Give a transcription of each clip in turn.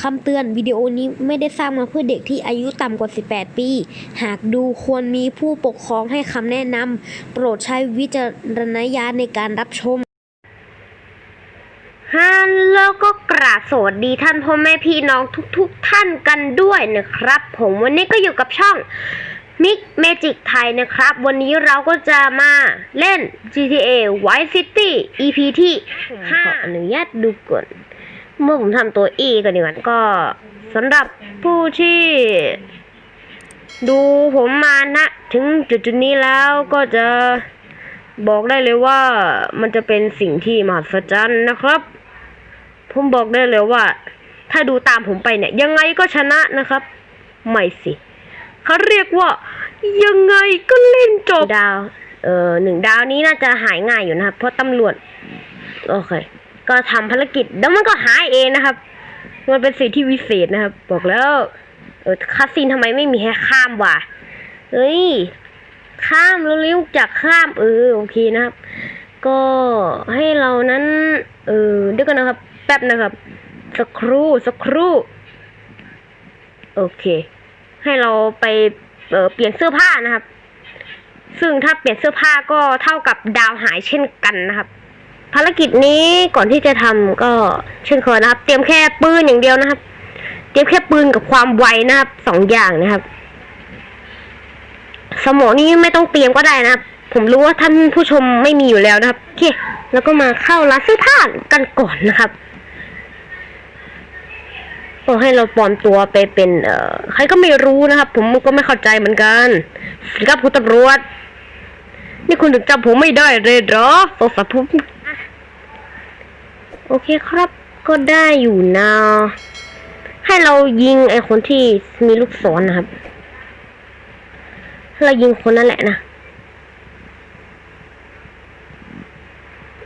คำเตือนวิดีโอนี้ไม่ได้สร้างมาเพื่อเด็กที่อายุต่ำกว่า 18 ปี หากดูควรมีผู้ปกครองให้คำแนะนำโปรดใช้วิจารณญาณในการรับชมฮัลโหลก็กราบสวัสดีท่านพ่อแม่พี่น้องทุกๆทท่านกันด้วยนะครับ ผมวันนี้ก็อยู่กับช่องมิกเมจิกไทยนะครับ วันนี้เราก็จะมาเล่น GTA Vice City EP ที่5ขออนุญาตดูก่อน เมื่อผมทำตัว E กันดีกว่าก็สำหรับผู้ที่ ดูผมมานะ ถึงจุดจุดนี้แล้วก็จะบอกได้เลยว่ามันจะเป็นสิ่งที่มหัศจรรย์นะครับ ผมบอกได้เลยว่า ถ้าดูตามผมไปเนี่ย ยังไงก็ชนะนะครับ ไม่สิเขาเรียกว่า ยังไงก็เล่นจบดาว เออหนึ่งดาวนี้น่าจะหายง่ายอยู่นะครับ เพราะตำรวจ โอเค ก็ทำภารกิจแล้วมันก็หายเองนะครับ มันเป็นสิ่งที่วิเศษนะครับ บอกแล้วเออคาสินทำไมไม่มีให้ข้ามวะเฮ้ย ข้ามแล้วเร็วๆจากข้ามเออโอเคนะครับ ก็ให้เรานั้น เออเดี๋ยวกันนะครับ แป๊บนะครับสักครู่สักครู่โอเค ให้เราไปเออเปลี่ยนเสื้อผ้านะครับ ซึ่งถ้าเปลี่ยนเสื้อผ้าก็เท่ากับดาวหายเช่นกันนะครับ ภารกิจนี้ก่อนที่จะทำก็เช่นเคยนะครับ เตรียมแค่ปืนอย่างเดียวนะครับ เตรียมแค่ปืนกับความไวนะครับสองอย่างนะครับ สมองนี้ไม่ต้องเตรียมก็ได้นะครับ ผมรู้ว่าท่านผู้ชมไม่มีอยู่แล้วนะครับโอเคแล้วก็มาเข้าร้านเสื้อผ้ากันก่อนนะครับก็ให้เราปลอมตัวไปเป็น เอ่อ ใครก็ไม่รู้นะครับ ผมก็ไม่เข้าใจเหมือนกันสวัสดีครับคุณตำรวจ นี่คุณถึงจำผมไม่ได้เลยเหรอสงสัยผม โอเคครับ ก็ได้อยู่นะ ให้เรายิงไอ้คนที่มีลูกศรนะครับ เรายิงคนนั่นแหละนะ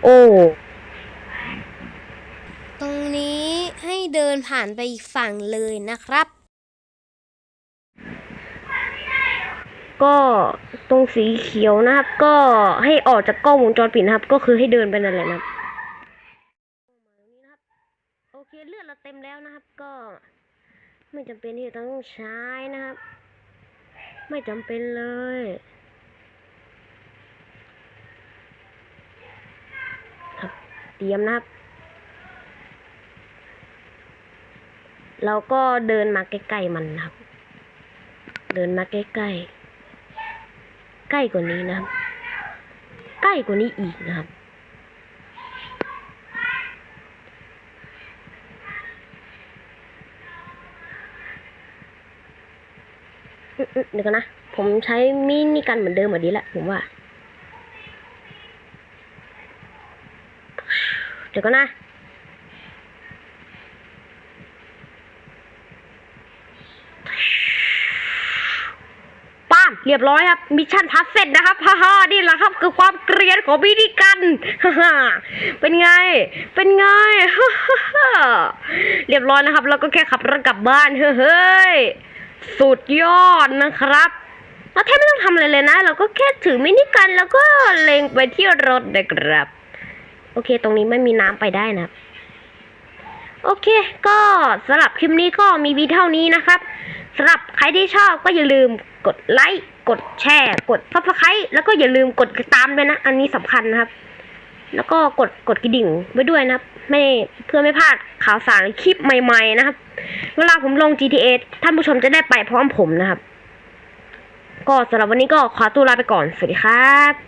โอ้ ตรงนี้ให้เดินผ่านไปอีกฝั่งเลยนะครับ ก็ตรงสีเขียวนะครับ ก็ให้ออกจากกล้องวงจรปิดนะครับ ก็คือให้เดินไปนั่นแหละนะครับ โอเคเลือดเราเต็มแล้วนะครับ ก็ ไม่จำเป็นที่จะต้องใช้นะครับ ไม่จำเป็นเลยครับเตรียมนะครับ เราก็เดินมาใกล้ๆมันนะครับ เดินมาใกล้ๆใกล้กว่านี้นะครับ ใกล้กว่านี้อีกนะครับ อืมๆ เดี๋ยวกันนะ ผมใช้มินิกันเหมือนเดิมแบบนี้แหละผมว่า เดี๋ยวกันนะป้ามเรียบร้อยครับ มิชชั่นพัสเสร็จนะครับฮ่าฮ่านี่แหละครับ คือความเกรียนของมินิกันฮ่าฮ่าเป็นไง เป็นไงฮ่าฮ่าเรียบร้อยนะครับ แล้วก็แค่ขับรถกลับบ้านเฮ้ย สุดยอดนะครับเราแทบไม่ต้องทำอะไรเลยนะ เราก็แค่ถือมินิกันแล้วก็เล็งไปที่รถนะครับ โอเค ตรงนี้ไม่มีน้ำไปได้นะ โอเค ก็สำหรับคลิปนี้ก็มีวีเท่านี้นะครับสำหรับใครที่ชอบก็อย่าลืมกดไลค์ กดแชร์ กดซับสไครต์แล้วก็อย่าลืมกดติดตามด้วยนะ อันนี้สำคัญนะครับ แล้วก็กดกดกระดิ่งไว้ด้วยนะครับ ไม่เพื่อไม่พลาดข่าวสารคลิปใหม่ๆนะครับ เวลาผมลง GTA ท่านผู้ชมจะได้ไปพร้อมผมนะครับ ก็สำหรับวันนี้ก็ขอตัวลาไปก่อน สวัสดีครับ